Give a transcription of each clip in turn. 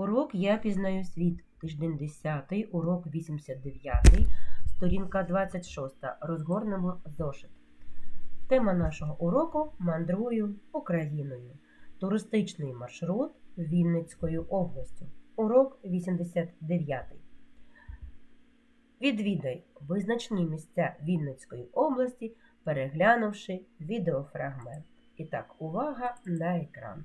Урок Я пізнаю світ. Тиждень 10, урок 89, сторінка 26. Розгорнемо зошит. Тема нашого уроку мандрую Україною. Туристичний маршрут Вінницькою областю. Урок 89. Відвідай визначні місця Вінницької області, переглянувши відеофрагмент. І так, увага на екран.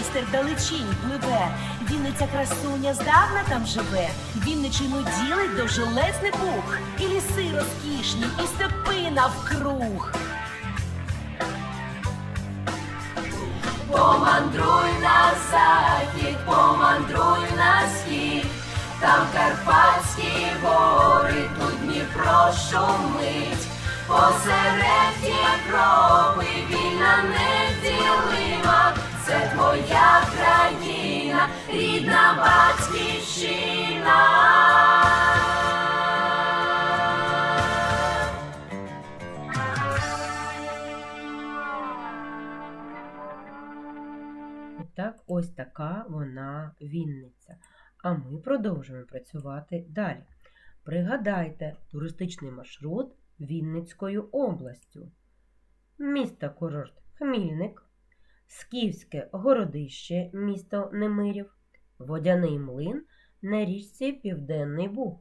Кордоні Дністер вдалечінь пливе. Вінниця красуня здавна там живе. Вінничину ділить довжелезний пух. І ліси розкішні, і степи навкруг. Помандруй на захід, помандруй на схід, там Карпатські гори, тут Дніпро шумить, посеред Європи рідна батьківщина. Так, ось така вона Вінниця. А ми продовжуємо працювати далі. Пригадайте туристичний маршрут Вінницькою областю. Місто курорт Хмільник, Скіфське городище, місто Немирів, Водяний млин на річці Південний Буг.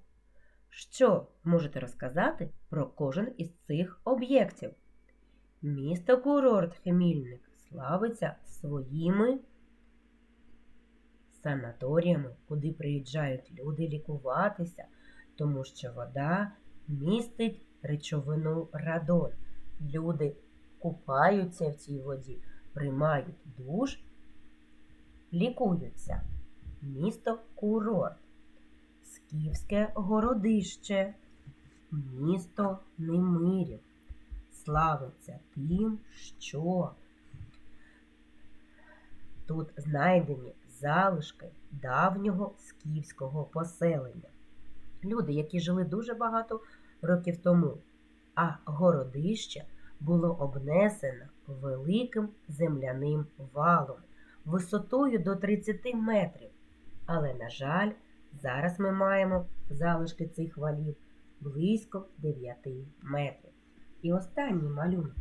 Що можете розказати про кожен із цих об'єктів? Місто курорт Хмільник славиться своїми санаторіями, куди приїжджають люди лікуватися, тому що вода містить речовину радон. Люди купаються в цій воді, приймають душ, лікуються. Місто курорт, Скіфське городище, місто Немирів. Славиться тим, що Тут знайдені залишки давнього скіфського поселення. Люди, які жили дуже багато років тому, а городище було обнесено великим земляним валом висотою до 30 метрів. Але, на жаль, зараз ми маємо залишки цих валів близько 9 метрів. І останній малюнок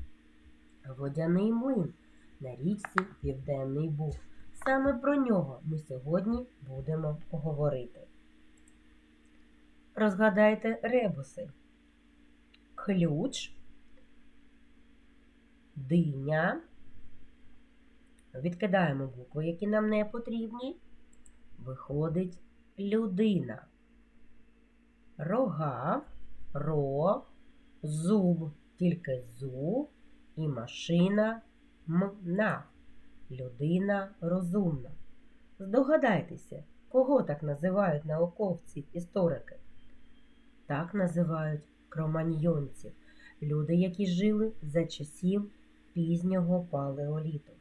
водяний млин на річці Південний Буг. Саме про нього ми сьогодні будемо говорити. Розгадайте ребуси. Ключ, диня. Відкидаємо букви, які нам не потрібні. Виходить людина. Рога, ро, зуб, тільки зуб і машина мна. Людина розумна. Здогадайтеся, кого так називають науковці історики? Так називають кроманьйонців, люди, які жили за часів пізнього палеоліту.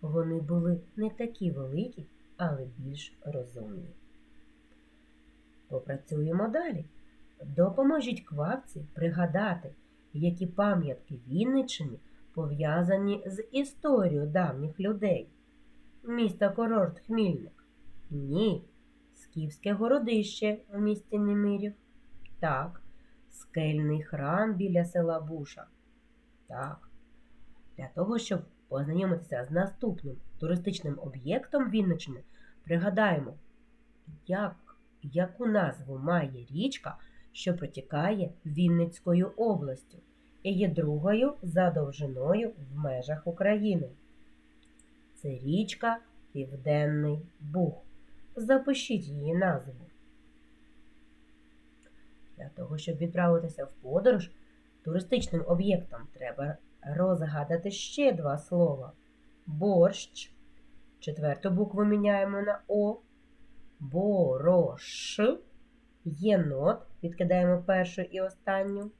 Вони були не такі великі, але більш розумні. Попрацюємо далі. Допоможіть квапці пригадати, які пам'ятки Вінниччини пов'язані з історією давніх людей. Місто Корорт Хмільник. Ні. Скіфське городище в місті Немирів. Так. Скельний храм біля села Буша. Так. Для того, щоб познайомитися з наступним туристичним об'єктом Вінниччини, пригадаємо, як, яку назву має річка, що протікає Вінницькою областю і є другою за довжиною в межах України. Це річка Південний Буг. Запишіть її назву. Для того, щоб відправитися в подорож, туристичним об'єктам треба розгадати ще два слова: борщ Четверту букву міняємо на О. Борош. Єнот. Відкидаємо першу і останню.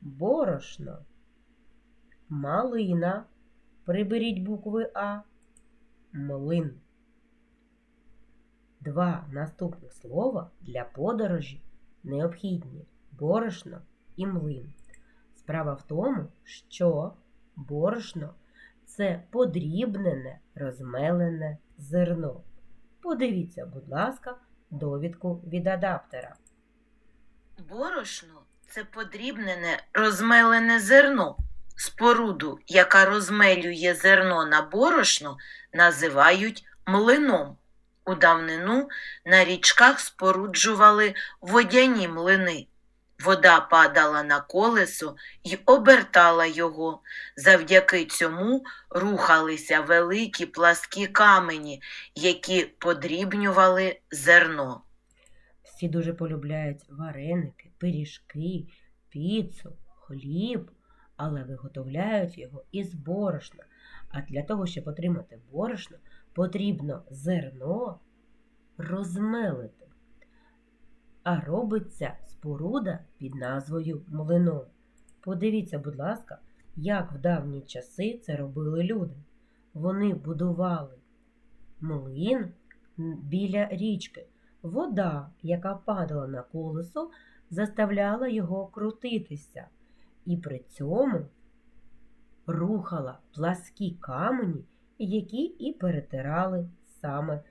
Борошно. Малина. Приберіть букви А. Млин. Два наступних слова для подорожі необхідні борошно і млин. Справа в тому, що борошно це подрібнене розмелене зерно. Подивіться, будь ласка, довідку від адаптера. Борошно це подрібнене розмелене зерно. Споруду, яка розмелює зерно на борошно, називають млином. У давнину на річках споруджували водяні млини. Вода падала на колесо й обертала його. Завдяки цьому рухалися великі пласкі камені, які подрібнювали зерно. Всі дуже полюбляють вареники, пиріжки, піцу, хліб, але виготовляють його із борошна. А для того, щоб отримати борошно, потрібно зерно розмелити. А робиться споруда під назвою млином. Подивіться, будь ласка, як в давні часи це робили люди. Вони будували млин біля річки. Вода, яка падала на колесо, заставляла його крутитися, і при цьому рухала пласкі камені, які і перетирали саме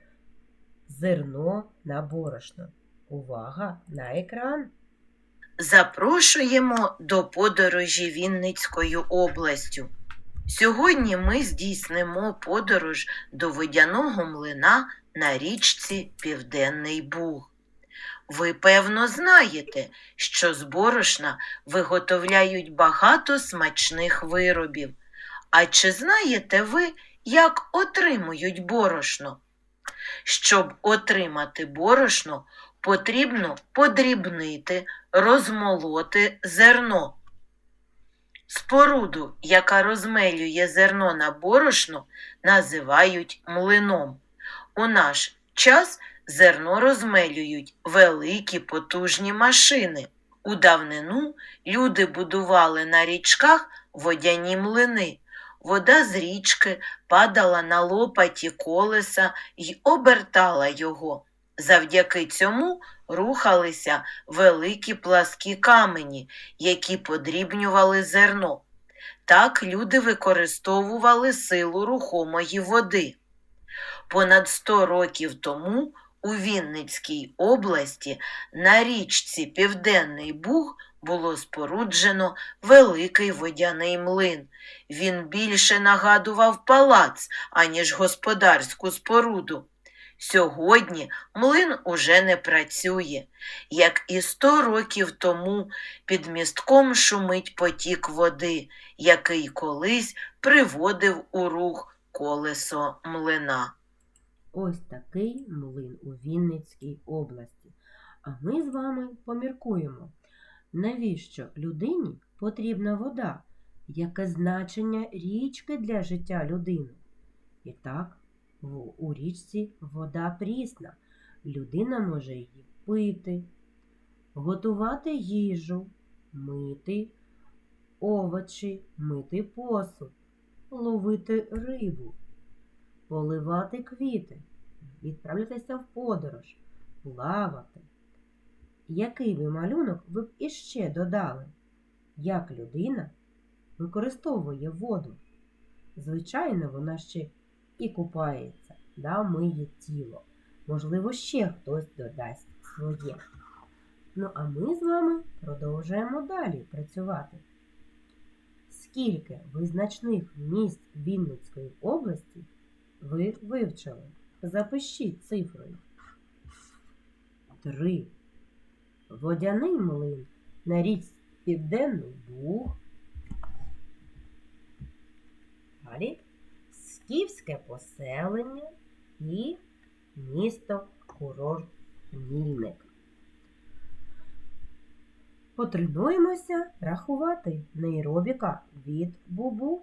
зерно на борошно. Увага на екран! Запрошуємо до подорожі Вінницькою областю. Сьогодні ми здійснимо подорож до водяного млина на річці Південний Буг. Ви, певно, знаєте, що з борошна виготовляють багато смачних виробів. А чи знаєте ви, як отримують борошно? Щоб отримати борошно, потрібно подрібнити, розмолоти зерно. Споруду, яка розмелює зерно на борошно, називають млином. У наш час зерно розмелюють великі потужні машини. У давнину люди будували на річках водяні млини. Вода з річки падала на лопаті колеса й обертала його. Завдяки цьому рухалися великі пласкі камені, які подрібнювали зерно. Так люди використовували силу рухомої води. Понад 100 років тому у Вінницькій області на річці Південний Буг було споруджено великий водяний млин. Він більше нагадував палац, аніж господарську споруду. Сьогодні млин уже не працює. Як і сто років тому під містком шумить потік води, який колись приводив у рух колесо млина. Ось такий млин у Вінницькій області. А ми з вами поміркуємо, навіщо людині потрібна вода, яке значення річки для життя людини. І так, у річці вода прісна. Людина може її пити, готувати їжу, мити овочі, мити посуд, ловити рибу поливати квіти, відправлятися в подорож, плавати. Який би малюнок ви б іще додали? Як людина використовує воду? Звичайно, вона ще і купається, да, миє тіло. Можливо, ще хтось додасть своє. Ну, а ми з вами продовжуємо далі працювати. Скільки визначних міст Вінницької області ви вивчили? Запишіть цифрою. Три. Водяний млин на річці Південний Буг. Далі. Скіфське поселення і місто курорт Мільник. Потренуємося рахувати нейробіка від бубу.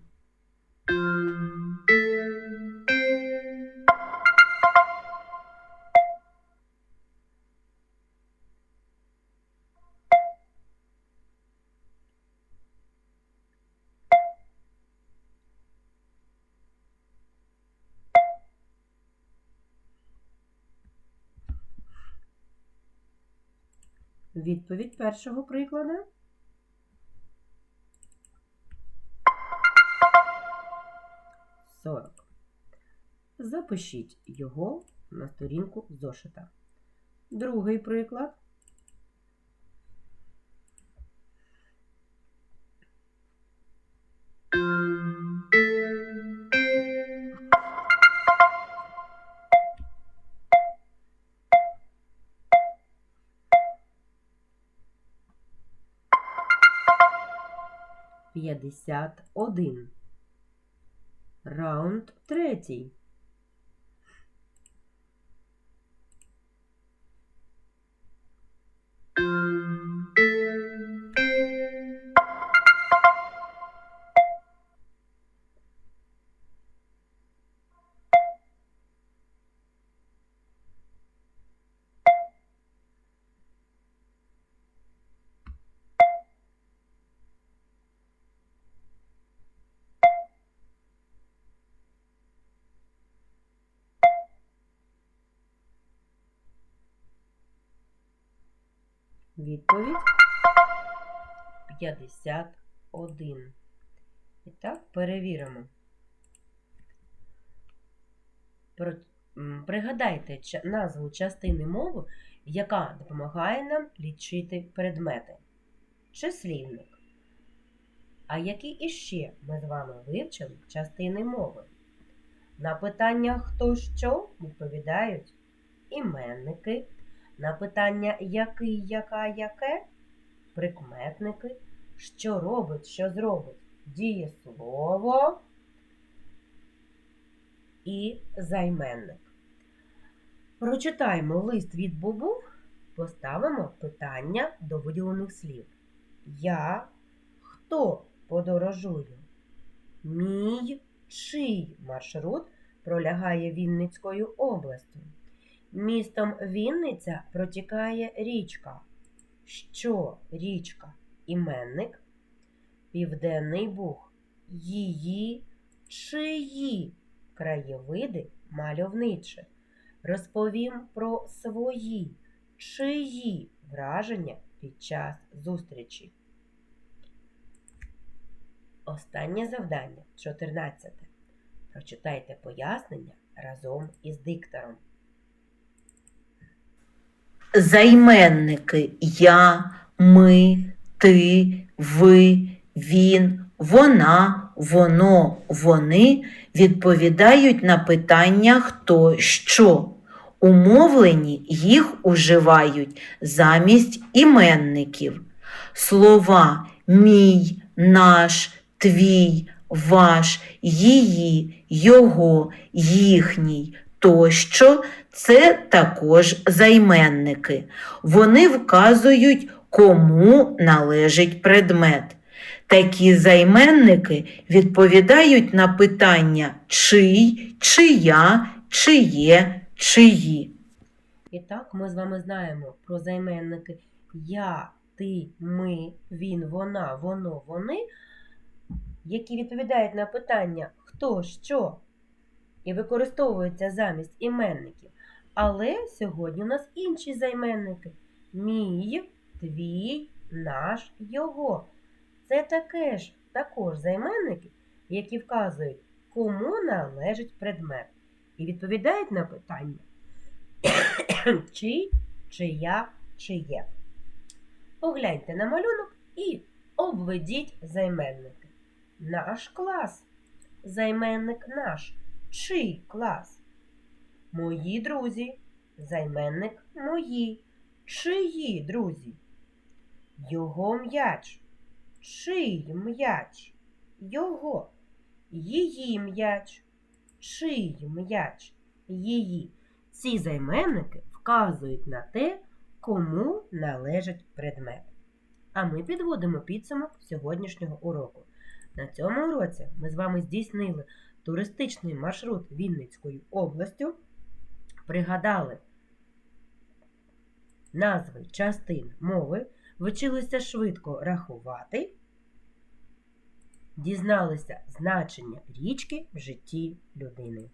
Відповідь першого прикладу. Сорок. Запишіть його на сторінку зошита. Другий приклад. П'ятдесят один. Раунд третій. Відповідь 51. І так, перевіримо. Пригадайте назву частини мови, яка допомагає нам лічити предмети. Числівник. А які іще ми з вами вивчили частини мови? На питання хто що відповідають іменники. На питання який, яка, яке прикметники, що робить, що зробить дієслово і займенник. Прочитаємо лист від Бубу, поставимо питання до виділених слів. Я хто подорожую? Мій чий маршрут пролягає Вінницькою областю? Містом Вінниця протікає річка. Що річка? Іменник, Південний Буг. Її чиї краєвиди мальовниче. Розповім про свої чиї враження під час зустрічі. Останнє завдання 14. Прочитайте пояснення разом із диктором. Займенники я, ми, ти, ви, він, вона, воно, вони відповідають на питання хто що. Умовлені їх уживають замість іменників. Слова мій, наш, твій, ваш, її, його, їхній тощо це також займенники. Вони вказують, кому належить предмет. Такі займенники відповідають на питання чий, чия, чиє, чиї. І так, ми з вами знаємо про займенники я, ти, ми, він, вона, воно, вони, які відповідають на питання хто, що, і використовуються замість іменників. Але сьогодні у нас інші займенники: мій, твій, наш, його. Це таке ж також займенники, які вказують, кому належить предмет, і відповідають на питання чий, чия, чиє. Погляньте на малюнок і обведіть займенники. Наш клас. Займенник наш. Чий клас? Мої друзі. Займенник мої. Чиї друзі? Його м'яч. Чий м'яч? Його. Її м'яч. Чий м'яч? Її. Ці займенники вказують на те, кому належить предмет. А ми підводимо підсумок сьогоднішнього уроку. На цьому уроці ми з вами здійснили туристичний маршрут Вінницькою областю, пригадали назви частин мови, вчилися швидко рахувати, дізналися значення річки в житті людини.